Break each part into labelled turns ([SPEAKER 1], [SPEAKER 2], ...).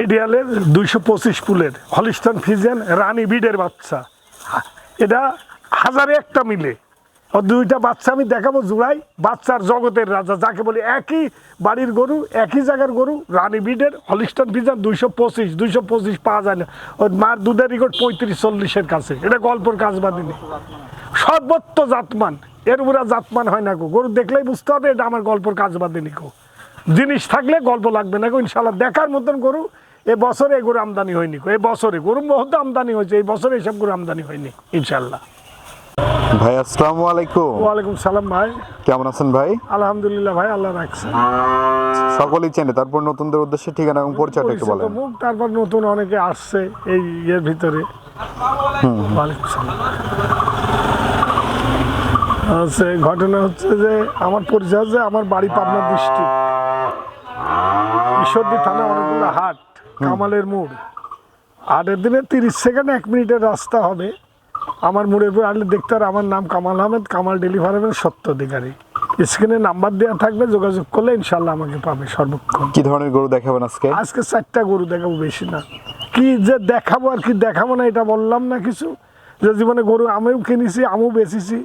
[SPEAKER 1] এডিয়ালের দুইশো পঁচিশ ফুলের হলিস্টন ফিজেন রানী বিডের বাচ্চা। এটা হাজারে একটা মিলে। দুইটা বাচ্চা আমি দেখাবো জুড়াই। বাচ্চার জগতের রাজা, যাকে বলি একই বাড়ির গরু, একই জায়গার গরু, রানী বিডের হলিস্টন ফিজান দুইশো পঁচিশ দুইশো পঁচিশ পাওয়া যায় না। ওর মার দুধের রেকর্ড পঁয়ত্রিশ চল্লিশের কাছে। এটা গল্পর কাজ বাদিনি সর্বত্র জাতমান। এর উপরে জাতমান হয় না গো। গরু দেখলেই বুঝতে হবে এটা আমার গল্পর কাজ বাদিনি গো। জিনিস থাকলে গল্প লাগবে না। ইনশাল্লাহ দেখার মতন গরু এ বছরে গরু আমদানি হয়নি এই বছরে গরু বহুত আমদানি হয়েছে এই বছরে এইসব গরু আমদানি হয়নি ইনশাল্লাহ
[SPEAKER 2] ভাই আসসালামু আলাইকুম।
[SPEAKER 1] ওয়ালাইকুম সালাম ভাই।
[SPEAKER 2] কেমন আছেন ভাই?
[SPEAKER 1] আলহামদুলিল্লাহ ভাই আল্লাহ রাখছে।
[SPEAKER 2] সকলেই চেনে তারপর নতুনদের উদ্দেশ্যে ঠিকানা এবং পরিচয়টা একটু বলেন।
[SPEAKER 1] মুখ তারপর নতুন অনেকে আসছে এই ইয়ের ভিতরে। হচ্ছে ঘটনা হচ্ছে যে আমার পরিচয় হচ্ছে আমার বাড়ি পাবনা ডিস্ট্রিক্ট। ঈশ্বরদী থানা অনেকগুলো হাট কামালের মোড়। হাটের দিনে তিরিশ সেকেন্ড এক মিনিটের রাস্তা হবে। আমার মোড়ের উপর আসলে দেখতে আর আমার নাম কামাল আহমেদ কামাল ডেলিভারের সত্য অধিকারী। স্ক্রিনে নাম্বার দেওয়া থাকবে যোগাযোগ করলে ইনশাল্লাহ আমাকে পাবে সর্বক্ষণ।
[SPEAKER 2] কি ধরনের গরু দেখাবেন আজকে?
[SPEAKER 1] আজকে চারটা গরু দেখাবো বেশি না। কি যে দেখাবো আর কি দেখাবো না এটা বললাম না কিছু। যে জীবনে গরু আমিও কিনেছি আমিও বেচেছি।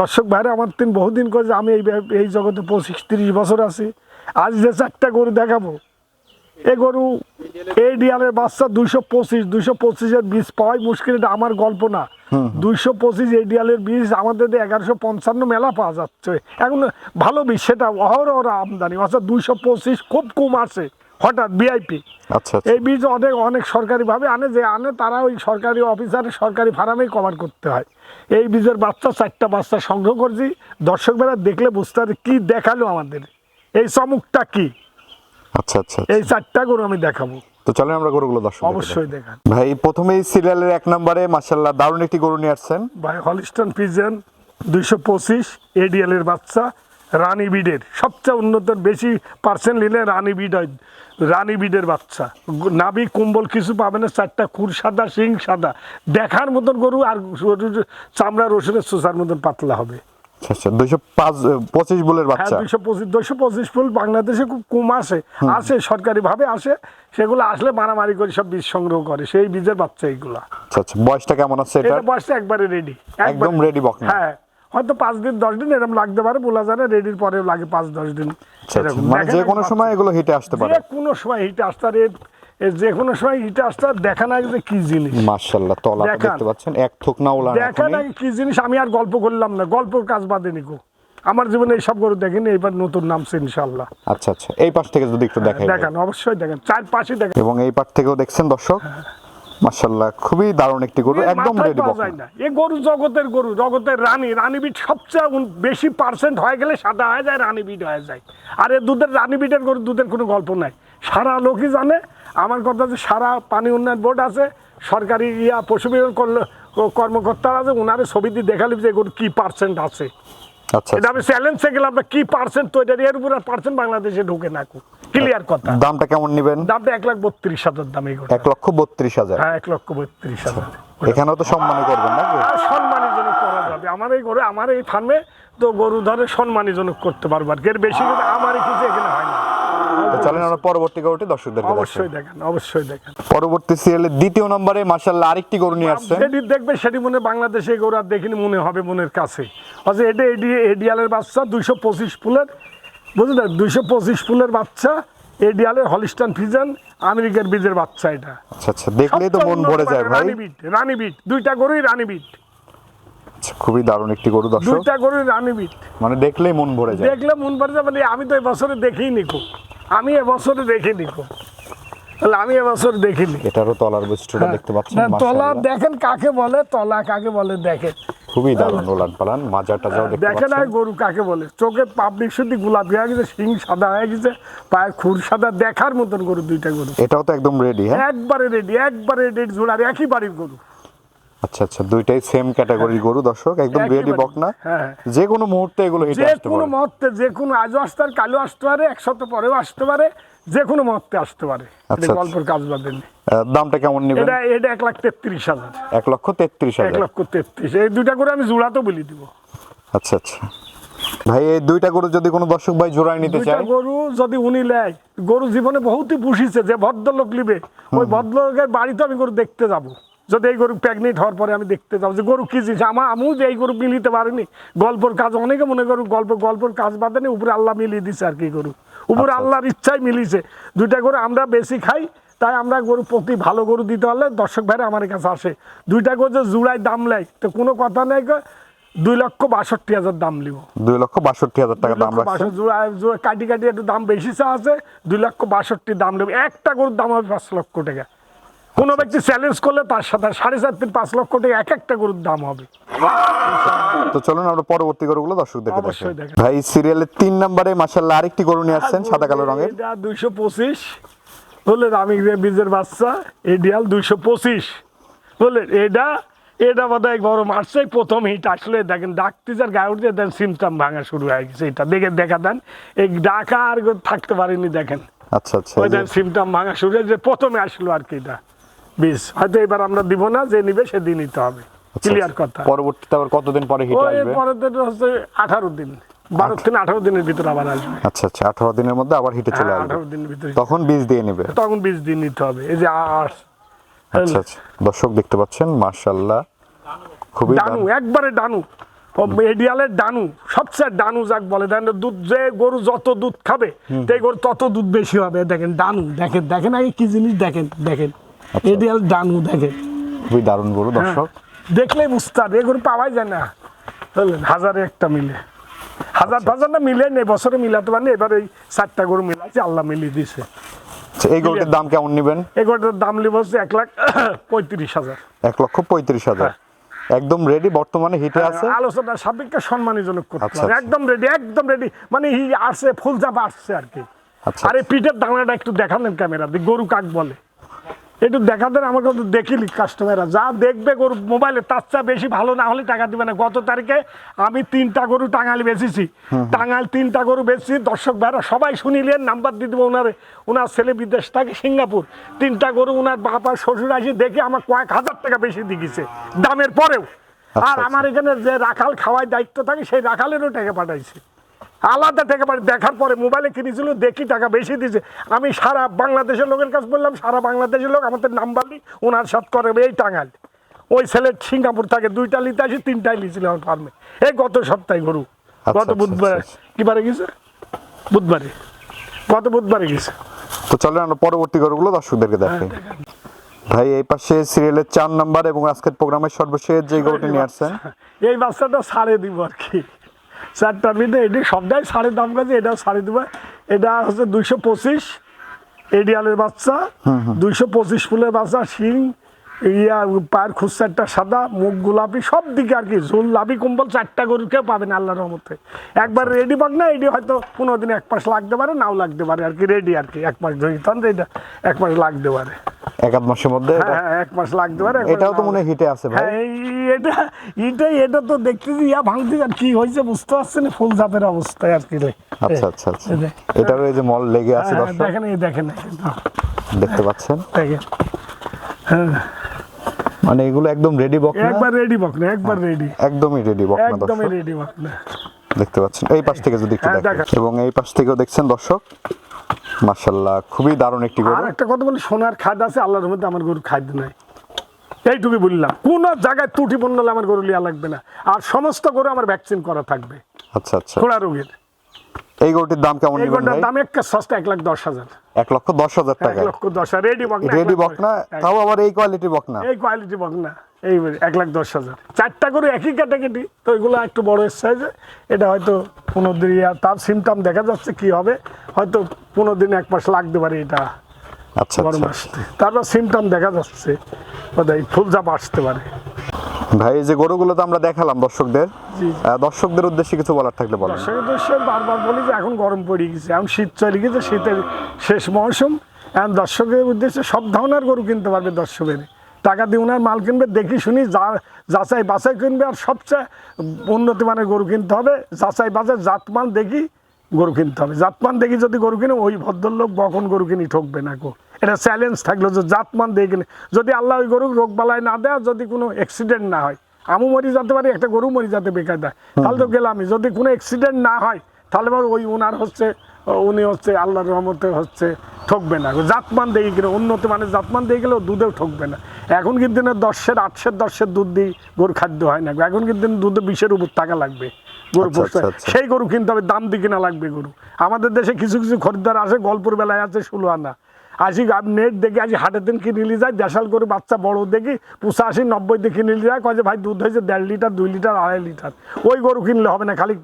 [SPEAKER 1] দর্শক ভাইরা আমার তিন বহুদিন করে যে আমি এই এই জগতে পঁচিশ তিরিশ বছর আছি। আজ যে চারটা গরু দেখাবো এ গরু এই ডিয়ালের বাচ্চা দুইশো পঁচিশ দুইশো পঁচিশের বীজ পাওয়াই মুশকিল এটা আমার গল্প না। দুইশো পঁচিশ এই ডিয়ালের বীজ আমাদের এগারোশো পঞ্চান্ন মেলা পাওয়া যাচ্ছে। এখন ভালো বীজ সেটা অহরহ আমদানি। অর্থাৎ দুইশো পঁচিশ খুব কম আছে। হঠাৎ বিআইপি
[SPEAKER 2] আচ্ছা আচ্ছা।
[SPEAKER 1] এই বীজ অনেক অনেক সরকারিভাবে আনে যে আনে তারা ওই সরকারি অফিসারে সরকারি ফার্মেই কভার করতে হয়। এই বীজের বাচ্চা চারটা বাচ্চা সংগ্রহ করছি। দর্শক বেলা দেখলে বুঝতে পারে কী দেখাল আমাদের। এই চমকটা কি?
[SPEAKER 2] আচ্ছা আচ্ছা
[SPEAKER 1] এই চারটা গরু আমি দেখাবো।
[SPEAKER 2] তো চলেন আমরা গরুগুলো দর্শক
[SPEAKER 1] অবশ্যই দেখান।
[SPEAKER 2] ভাই প্রথমেই সিরিয়ালের এক নম্বরে মাশাল্লাহ দারুণ একটি গরু নিয়ে আসছেন।
[SPEAKER 1] ভাই হলিস্টন পিজন দুইশো পঁচিশ এডিএল এর বাচ্চা রানী বিডের সবচেয়ে উন্নত বেশি পার্সেন্ট নিলে রানী বিড হয় রানী বিডের বাচ্চা। নাভি কুম্বল কিছু পাবে না চারটা খুর সাদা শিং সাদা। দেখার মতন গরু আর চামড়া রসুনের চোষার মতন পাতলা হবে।
[SPEAKER 2] আচ্ছা দুইশো পাঁচ পঁচিশ বুলের
[SPEAKER 1] হ্যাঁ
[SPEAKER 2] বাচ্চা।
[SPEAKER 1] দুইশো পঁচিশ দুইশো পঁচিশ ফুল বাংলাদেশে খুব কম আসে। আসে সরকারিভাবে আসে। সেগুলো আসলে মারামারি করে সব বীজ সংগ্রহ করে। সেই বীজের বাচ্চা এইগুলা
[SPEAKER 2] আচ্ছা আচ্ছা বয়সটা কেমন আছে এটা
[SPEAKER 1] বয়সটা একবারে রেডি
[SPEAKER 2] একদম ready বকনা।
[SPEAKER 1] হ্যাঁ। হয়তো পাঁচ দিন দশ দিন এরকম লাগতে পারে বলা যায় না রেডির পরেও লাগে পাঁচ দশ দিন।
[SPEAKER 2] আচ্ছা, আচ্ছা। মানে যে কোনো সময় এগুলো হিটে আসতে পারে।
[SPEAKER 1] যে কোনো সময় হিটে আসতে পারে। যে কোনো সময় হিটে আসতে পারে দেখা না যে কি জিনিস।
[SPEAKER 2] মাশাল্লাহ তলা দেখতে পাচ্ছেন এক থোক না ওলান
[SPEAKER 1] দেখা না কি জিনিস আমি আর গল্প করলাম না গল্প কাজ বাদে নিকো। আমার জীবনে এইসব গরু দেখিনি এবার নতুন নামছে ইনশাল্লাহ
[SPEAKER 2] আচ্ছা আচ্ছা। এই পাশ থেকে যদি একটু দেখেন।
[SPEAKER 1] দেখান অবশ্যই দেখেন চার পাশে দেখেন।
[SPEAKER 2] এবং এই পাশ থেকেও দেখছেন দর্শক মাশাল্লাহ খুবই দারুণ একটি গরু একদম রেডি
[SPEAKER 1] পাওয়া যায় না। এ গরু জগতের গরু জগতের রানী রানী বিট সবচেয়ে বেশি পার্সেন্ট হয়ে গেলে সাদা হয়ে যায় রানী বিট হয়ে যায়। আর এ দুধের রানী বিটের গরু দুধের কোনো গল্প নাই। সারা লোকই জানে আমার কথা যে সারা পানি উন্নয়ন বোর্ড আছে সরকারি ইয়া পশু করল- কর্মকর্তারা আছে ওনারে ছবি দিয়ে দেখালি যে গরু কি পার্সেন্ট আছে।
[SPEAKER 2] আচ্ছা
[SPEAKER 1] এটা আমি চ্যালেঞ্জে গেলাম না কি পার্সেন্ট তো এটা এর উপর পার্সেন্ট বাংলাদেশে ঢুকে না ক্লিয়ার কথা।
[SPEAKER 2] দামটা কেমন নেবেন?
[SPEAKER 1] দামটা এক লাখ বত্রিশ হাজার দাম এই গরু
[SPEAKER 2] এক লক্ষ বত্রিশ হাজার।
[SPEAKER 1] হ্যাঁ এক লক্ষ বত্রিশ হাজার।
[SPEAKER 2] এখানেও তো সম্মানই করবেন নাকি?
[SPEAKER 1] আর সম্মানীজনক করা যাবে। আমার এই গরু আমার এই ফার্মে তো গরু ধরে সম্মানীজনক করতে পারব আর এর বেশি কিন্তু আমারই কিছু এখানে হয় না।
[SPEAKER 2] চলেন আমরা পরবর্তী গরুটি দর্শকদেরকে
[SPEAKER 1] অবশ্যই দেখেন অবশ্যই দেখেন।
[SPEAKER 2] পরবর্তী সিরিয়ালের দ্বিতীয় নম্বরে মাশাল্লাহ আরেকটি গরু নিয়ে আসছেন।
[SPEAKER 1] যেটি দেখবে সেটি মনে বাংলাদেশে গরু আর দেখিনি মনে হবে মনের কাছে। অথচ এটা এডি এডিয়ালের বাচ্চা দুইশো পঁচিশ ফুলের বুঝলেন দুইশো পঁচিশ ফুলের বাচ্চা এডিয়ালের হলিস্টান ফিজান আমেরিকার বীজের বাচ্চা এটা।
[SPEAKER 2] আচ্ছা আচ্ছা দেখলেই তো মন ভরে যায় ভাই।
[SPEAKER 1] রানী বিট রানী বিট দুইটা গরুই রানী বিট
[SPEAKER 2] আচ্ছা, খুবই দারুণ একটি গরু দর্শক।
[SPEAKER 1] দুইটা গরুই রানী বিট
[SPEAKER 2] মানে দেখলেই মন ভরে যায়।
[SPEAKER 1] দেখলে মন ভরে যাবে মানে আমি তো এবছরে দেখিনি নিকো আমি এবছরে দেখে নিকো তাহলে আমি এবছর দেখিনি।
[SPEAKER 2] এটারও তলার বৈশিষ্ট্যটা দেখতে পাচ্ছেন
[SPEAKER 1] তলা দেখেন কাকে বলে তলা কাকে বলে দেখেন।
[SPEAKER 2] খুবই দারুণ ওলান পালান মাজাটা যাও দেখতে
[SPEAKER 1] দেখেন আর গরু কাকে বলে। চোখে পাবলিক শুদ্ধি গোলাপি হয়ে গেছে শিং সাদা হয়ে গেছে পায়ে খুর সাদা দেখার মতন গরু দুইটা গরু।
[SPEAKER 2] এটাও তো একদম রেডি হ্যাঁ?
[SPEAKER 1] একবারে রেডি একবারে রেডি জোড়ার একই বাড়ির গরু।
[SPEAKER 2] আচ্ছা আচ্ছা দুইটাই সেম ক্যাটাগরির গরু দর্শক একদম
[SPEAKER 1] একেবারে।
[SPEAKER 2] রেডি বকনা
[SPEAKER 1] হ্যাঁ।
[SPEAKER 2] যে কোনো মুহূর্তে এগুলো হিটে
[SPEAKER 1] যে
[SPEAKER 2] আসতে
[SPEAKER 1] কোনো মুহূর্তে যে কোনো আজও আসতে পারে আসতে পারে এক সপ্তাহ পরেও আসতে পারে যে কোনো মুহূর্তে আসতে পারে।
[SPEAKER 2] আচ্ছা,
[SPEAKER 1] গল্পের কাজ বাদেন
[SPEAKER 2] দামটা কেমন নেবেন?
[SPEAKER 1] এটা এটা এক লাখ তেত্রিশ হাজার।
[SPEAKER 2] এক লক্ষ তেত্রিশ
[SPEAKER 1] এক
[SPEAKER 2] হাজার
[SPEAKER 1] লক্ষ তেত্রিশ। এই দুইটা করে আমি জোড়াতেও বলি দিব।
[SPEAKER 2] আচ্ছা আচ্ছা। ভাই এই দুইটা গরু যদি কোনো দর্শক ভাই জোড়ায় নিতে চায়?
[SPEAKER 1] গরু যদি উনি নেয় গরু জীবনে বহুতই পুষিছে যে ভদ্রলোক নিবে ওই ভদ্রলোকের বাড়িতে আমি গরু দেখতে যাব। যদি এই গরু প্রেগনেন্ট হওয়ার পরে আমি দেখতে যাব যে গরু কি জিনিস? আমার আমিও যে এই গরু মিলিতে পারিনি। গল্পর কাজ অনেকে মনে করু গল্প গল্পর কাজ বাদেনি উপরে আল্লাহ মিলিয়ে দিছে আর কি গরু। উপরে
[SPEAKER 2] আচ্ছা।
[SPEAKER 1] আল্লাহর ইচ্ছাই মিলিছে। দুইটা গরু আমরা বেশি খাই তাই আমরা গরু প্রতি ভালো গরু দিতে পারলে দর্শক ভাইরা আমার কাছে আসে। দুইটা গরু যে জুড়ায় দাম নেয় তো কোনো কথা নেই দুই লক্ষ বাষট্টি হাজার দাম নিব।
[SPEAKER 2] দুই লক্ষ বাষট্টি হাজার টাকা দাম
[SPEAKER 1] কাটি কাটি একটু দাম বেশি চা আছে দুই লক্ষ বাষট্টি দাম নেবে। একটা গরুর দাম হবে পাঁচ লক্ষ টাকা। কোনো ব্যক্তি চ্যালেঞ্জ করলে তার সাথে সাড়ে চার তিন পাঁচ লক্ষ টাকা এক একটা গরুর দাম হবে।
[SPEAKER 2] তো চলুন আমরা পরবর্তী গরুগুলো দর্শকদেরকে দেখাই
[SPEAKER 1] দেখাই।
[SPEAKER 2] ভাই সিরিয়ালের তিন নম্বরে মাসাল্লাহ আরেকটি গরু নিয়ে আসছেন সাদা কালো রঙের।
[SPEAKER 1] এটা দুইশো পঁচিশ। বললেন আমি বীজের বাচ্চা এডিয়াল দুইশো পঁচিশ। বললেন এটা এটা বোধ হয় বড় মারছে প্রথম হিট আসলে দেখেন ডাকতেজার গায়ে উঠতে দেন সিমটাম ভাঙা শুরু হয়ে গেছে। এটা দেখে দেখা দেন এই ডাকা আর থাকতে পারেনি দেখেন।
[SPEAKER 2] আচ্ছা আচ্ছা
[SPEAKER 1] সিমটাম ভাঙা শুরু হয়েছে প্রথমে আসলো আর কি এটা। বীজ হয়তো এবার আমরা দিব না যে নিবে সে দিয়ে নিতে হবে।
[SPEAKER 2] আচ্ছা,
[SPEAKER 1] ক্লিয়ার
[SPEAKER 2] আচ্ছা।
[SPEAKER 1] কথা।
[SPEAKER 2] পরবর্তীতে আবার কতদিন পরে হিট আসবে?
[SPEAKER 1] পরের দিন হচ্ছে আঠারো দিন। বারো থেকে আঠারো দিনের ভিতরে আবার আসবে।
[SPEAKER 2] আচ্ছা আচ্ছা। আঠারো দিনের মধ্যে আবার হিটে চলে
[SPEAKER 1] হ্যাঁ,
[SPEAKER 2] আসবে।
[SPEAKER 1] আঠারো দিনের ভিতরে।
[SPEAKER 2] তখন বীজ দিয়ে নেবে।
[SPEAKER 1] তখন বীজ দিয়ে নিতে হবে। এই যে আস
[SPEAKER 2] আচ্ছা আচ্ছা। দর্শক দেখতে পাচ্ছেন মার্শাল্লাহ খুবই
[SPEAKER 1] ডানু একবারে ডানু। ও এডিয়ালের ডানু। সবচেয়ে ডানু যাক বলে। দেন দুধ যে গরু যত দুধ খাবে সেই গরু তত দুধ বেশি হবে। দেখেন ডানু। দেখেন দেখেন আগে কি জিনিস। দেখেন দেখেন।
[SPEAKER 2] আচ্ছা।
[SPEAKER 1] এডিয়াল ডানু দেখেন
[SPEAKER 2] খুবই দারুণ গরু
[SPEAKER 1] হ্যাঁ।
[SPEAKER 2] দর্শক।
[SPEAKER 1] দেখলেই বুঝতে হবে এ পাওয়াই যায় না। হাজারে একটা মিলে। হাজার
[SPEAKER 2] আচ্ছা।
[SPEAKER 1] হাজার না মিলে নেই বছরে মিলাতে পারেনি এবার এই চারটা গরু মিলাচ্ছে আল্লাহ মিলিয়ে দিছে
[SPEAKER 2] আচ্ছা, এই গরুটির দাম কেমন নেবেন?
[SPEAKER 1] এই গরুটার দাম লিব হচ্ছে এক লাখ পঁয়ত্রিশ হাজার।
[SPEAKER 2] এক লক্ষ পঁয়ত্রিশ হাজার। একদম রেডি বর্তমানে হিটে আছে?
[SPEAKER 1] আলোচনা সাবেককে সম্মানীজনক করতে
[SPEAKER 2] আচ্ছা, আচ্ছা।
[SPEAKER 1] একদম রেডি একদম রেডি মানে হি আসছে ফুল চাপা আসছে আর কি।
[SPEAKER 2] আচ্ছা
[SPEAKER 1] আরে পিঠের দানাটা একটু দেখালেন ক্যামেরা গরু কাক বলে। একটু দেখাতেন আমাকে তো দেখিলি কাস্টমাররা যা দেখবে গরু মোবাইলে তার চেয়ে বেশি ভালো না হলে টাকা দিবে না। গত তারিখে আমি তিনটা গরু টাঙ্গাইল বেচেছি। টাঙ্গাইল তিনটা গরু বেচছি। দর্শক ভাইরা সবাই শুনিলেন নাম্বার দিয়ে দেবো ওনারে। ওনার ছেলে বিদেশ থাকে সিঙ্গাপুর। তিনটা গরু ওনার বাবা শ্বশুর আসি দেখে আমার কয়েক হাজার টাকা বেশি দিয়েছে দামের পরেও। আর
[SPEAKER 2] আচ্ছা।
[SPEAKER 1] আমার এখানে যে রাখাল খাওয়ার দায়িত্ব থাকে সেই রাখালেরও টাকা পাঠাইছে। আলাদা টাকা পাঠাই দেখার পরে মোবাইলে কিনেছিল দেখি টাকা বেশি দিয়েছে আমি সারা বাংলাদেশের লোকের কাছে বললাম সারা বাংলাদেশের লোক আমাদের নাম্বার নিই ওনার সাথে করে এই টাঙ্গাল ওই ছেলে সিঙ্গাপুর থাকে দুইটা লিতে আসি তিনটাই লিছিল আমার ফার্মে এই গত সপ্তাহে গরু।
[SPEAKER 2] আচ্ছা,
[SPEAKER 1] গত
[SPEAKER 2] আচ্ছা,
[SPEAKER 1] বুধবার
[SPEAKER 2] আচ্ছা,
[SPEAKER 1] কি বারে গেছে? বুধবারে। গত বুধবারে গেছে।
[SPEAKER 2] তো চলেন আমরা পরবর্তী গরুগুলো দর্শকদেরকে
[SPEAKER 1] হ্যাঁ,
[SPEAKER 2] দেখাই ভাই এই পাশে সিরিয়ালের চার নাম্বার এবং আজকের প্রোগ্রামের সর্বশেষ যে গরুটি নিয়ে আসছেন।
[SPEAKER 1] এই বাচ্চাটা ছাড়ে দিব আর কি। চারটার ভিতরে এটি সবটাই সাড়ে দাম কাছে এটা সাড়ে দেবে। এটা হচ্ছে দুইশো পঁচিশ এডিয়ালের বাচ্চা দুইশো পঁচিশ ফুলের বাচ্চা শিং ইয়া পায়ের খুচ চারটা সাদা মুখ গোলাপি সব দিকে আর কি ঝোল লাভি কম্বল চারটা গরু কেউ পাবেন আল্লাহর রহমতে। একবার রেডি পাক না এডি হয়তো পনেরো দিন এক মাস লাগতে পারে নাও লাগতে পারে আর কি রেডি আর কি এক মাস ধরে তখন এটা এক মাস লাগতে পারে।
[SPEAKER 2] এক আধ মাসের মধ্যে এটা-
[SPEAKER 1] হ্যাঁ হ্যাঁ, এক মাস লাগতে পারে
[SPEAKER 2] এটাও তো মনে হয় হিটে আছে ভাই।
[SPEAKER 1] হ্যাঁ এটা এটাই এটা তো দেখতেছি ইয়া ভাঙতে আর কি হয়েছে বুঝতে পারছেন না ফুল ঝাপের অবস্থায় আর কি রে।
[SPEAKER 2] আচ্ছা আচ্ছা আচ্ছা। এটারও এই যে মল লেগে আছে
[SPEAKER 1] হ্যাঁ, দেখেন এই দেখেন
[SPEAKER 2] দেখতে পাচ্ছেন?
[SPEAKER 1] হ্যাঁ।
[SPEAKER 2] মানে এগুলো একদম রেডি বক
[SPEAKER 1] একবার রেডি বক না একবার রেডি
[SPEAKER 2] একদমই রেডি বক না
[SPEAKER 1] একদমই রেডি বক না
[SPEAKER 2] দেখতে পাচ্ছেন এই পাশ থেকে যদি একটু
[SPEAKER 1] হ্যাঁ,
[SPEAKER 2] দেখেন। এবং এই পাশ থেকেও দেখছেন দর্শক মার্শাল্লাহ খুবই দারুণ একটি গরু।
[SPEAKER 1] আর একটা কথা বলি সোনার খাদ্য আছে আল্লাহর মধ্যে আমার গরু খাদ্য নাই। এইটুকুই বললাম কোন জায়গায় ত্রুটি পণ্য আমার গরু লিয়া লাগবে না। আর সমস্ত গরু আমার ভ্যাকসিন করা থাকবে।
[SPEAKER 2] আচ্ছা আচ্ছা।
[SPEAKER 1] খোলা রোগের।
[SPEAKER 2] এই গরুটির দাম কেমন
[SPEAKER 1] এই গরুটার
[SPEAKER 2] ভাই?
[SPEAKER 1] দাম এক সস্তা এক লাখ দশ হাজার।
[SPEAKER 2] এক লক্ষ দশ হাজার
[SPEAKER 1] এক
[SPEAKER 2] টাকা
[SPEAKER 1] লক্ষ দশ হাজার। রেডি বক না
[SPEAKER 2] রেডি বক না তাও আবার এই কোয়ালিটি বক না
[SPEAKER 1] এই কোয়ালিটি বক না এই এক লাখ দশ হাজার। চারটা করে একই ক্যাটাগরি তো এগুলো একটু বড় সাইজে এটা হয়তো পনেরো দিন ইয়া তার সিমটাম দেখা যাচ্ছে কি হবে। হয়তো পনেরো দিন এক মাস লাগতে পারে এটা।
[SPEAKER 2] আচ্ছা আচ্ছা।
[SPEAKER 1] তারপর সিমটাম দেখা যাচ্ছে। বোধহয় ফুলজাপ আসতে পারে।
[SPEAKER 2] ভাই এই যে গরুগুলো তো আমরা দেখালাম দর্শকদের। দর্শকদের উদ্দেশ্যে কিছু বলার থাকলে বলেন।
[SPEAKER 1] দর্শকের উদ্দেশ্যে বারবার বলি যে এখন গরম পড়ে গেছে এখন শীত চলে গেছে শীতের শেষ মৌসুম। এখন দর্শকের উদ্দেশ্যে সব ধরনের গরু কিনতে পারবে দর্শকের। টাকা দিয়ে ওনার মাল কিনবে দেখি শুনি যা যাচাই বাছাই কিনবে আর সবচেয়ে উন্নতি মানের গরু কিনতে হবে। যাচাই বাছাই জাতমান দেখি গরু কিনতে হবে। জাতমান দেখি যদি গরু কিনে ওই ভদ্রলোক বকন গরু কিনি ঠকবে না গো এটা চ্যালেঞ্জ থাকল যে জাতমান দিয়ে গেলে। যদি আল্লাহ ওই গরু রোগ বালায় না দেয় যদি কোনো অ্যাক্সিডেন্ট না হয় আমু মরি যেতে পারি একটা গরু মরি যেতে দেয় তাহলে তো গেলামই যদি কোনো অ্যাক্সিডেন্ট না হয় তাহলে এবার ওই ওনার হচ্ছে উনি হচ্ছে আল্লাহর রহমতে হচ্ছে ঠকবে না। জাতমান দিয়ে গেলে উন্নত মানের জাতমান দিয়ে গেলেও দুধেও ঠকবে না। এখন কিন্তু দিনে দশের আটশের দশের দুধ দিয়ে গরু খাদ্য হয় না। এখন কিন্তু দুধে বিশের উপর টাকা লাগবে। গরু
[SPEAKER 2] আচ্ছা,
[SPEAKER 1] পোষতে
[SPEAKER 2] আচ্ছা, আচ্ছা।
[SPEAKER 1] সেই গরু কিনতে হবে দাম দিয়ে কিনা লাগবে গরু। আমাদের দেশে কিছু কিছু খরিদ্দার আছে গল্পর বেলায় আছে ষোলো আনা। আশি নেট দেখি, আজ হাটের দিন কিনে নিয়ে যায় দেশাল করে বাচ্চা, বড় দেখি পঁচাশি নব্বই দিয়ে কিনে নিয়ে যায় কয়ে ভাই, দুধ হয়েছে দেড় লিটার, দুই লিটার, আড়াই লিটার। ওই গরু কিনলে হবে না, খালি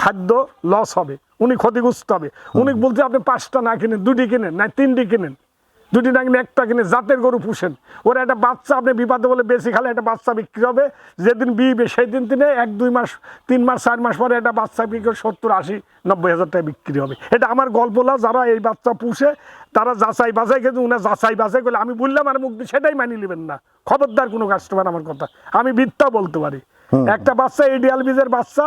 [SPEAKER 1] খাদ্য লস হবে। উনি ক্ষতিগ্রস্ত হবে। উনি বলছে, আপনি পাঁচটা না কিনেন দুটি কিনেন, না তিনটি কিনেন। দুটি না একটা কিনে জাতের গরু পুষেন। ওরা একটা বাচ্চা আপনি বিপাদে বলে বেশি খালে একটা বাচ্চা বিক্রি হবে। যেদিন বিবে সেই দিন তিনি এক, দুই মাস, তিন মাস, চার মাস পরে একটা বাচ্চা বিক্রি করে সত্তর, আশি, নব্বই হাজার টাকা বিক্রি হবে। এটা আমার গল্প না, যারা এই বাচ্চা পুষে, তারা যাচাই বাছাই কিন্তু উনার যাচাই বাছাই করলে, আমি বললাম আর মুখ সেটাই মানি নেবেন না। খবরদার কোনো কাস্টমার আমার কথা। আমি মিথ্যা বলতে পারি। একটা বাচ্চা ইডিয়াল বীজের বাচ্চা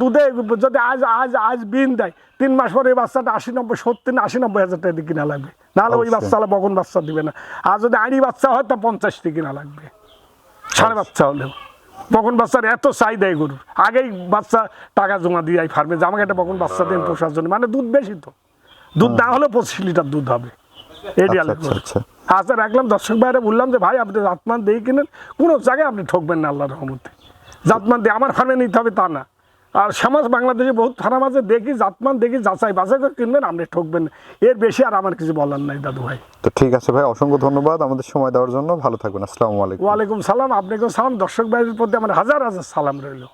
[SPEAKER 1] দুধে যদি আজ আজ আজ বিন দেয় তিন মাস পরে এই বাচ্চাটা আশি নব্বই সত্তর আশি নব্বই হাজার টাকা দিয়ে কিনা লাগবে। নাহলে ওই
[SPEAKER 2] অবশ্যই।
[SPEAKER 1] বাচ্চা বকন বাচ্চা দিবে না। আর যদি আড়ি বাচ্চা হয় তা পঞ্চাশ দিয়ে কিনা লাগবে। সাড়ে বাচ্চা হলেও। বকন বাচ্চার এত চাহিদা গরুর। আগেই বাচ্চা টাকা জমা দিয়ে এই ফার্মে যে আমাকে একটা বকন বাচ্চা দেন পোষার জন্য। মানে দুধ বেশি তো। দুধ না হলেও পঁচিশ লিটার দুধ হবে। এডিয়াল
[SPEAKER 2] আচ্ছা, আচ্ছা, আচ্ছা।
[SPEAKER 1] আচ্ছা রাখলাম। দর্শক ভাইরা বললাম যে ভাই আপনি জাতমান দিয়ে কিনেন। কোনো জায়গায় আপনি ঠকবেন না আল্লাহর রহমতে। জাতমান দিয়ে আমার ফার্মে নিতে হবে তা না। আর সমাজ বাংলাদেশে বহুত ফার্ম আছে দেখি জাতমান দেখি যাচাই বাছাই করে কিনবেন আপনি ঠকবেন এর বেশি আর আমার কিছু বলার নাই দাদু ভাই।
[SPEAKER 2] তো ঠিক আছে ভাই অসংখ্য ধন্যবাদ আমাদের সময় দেওয়ার জন্য ভালো থাকবেন আসসালামু আলাইকুম।
[SPEAKER 1] ওয়ালাইকুম সালাম আপনাকেও সালাম দর্শক ভাইয়ের প্রতি আমার হাজার হাজার সালাম রইল।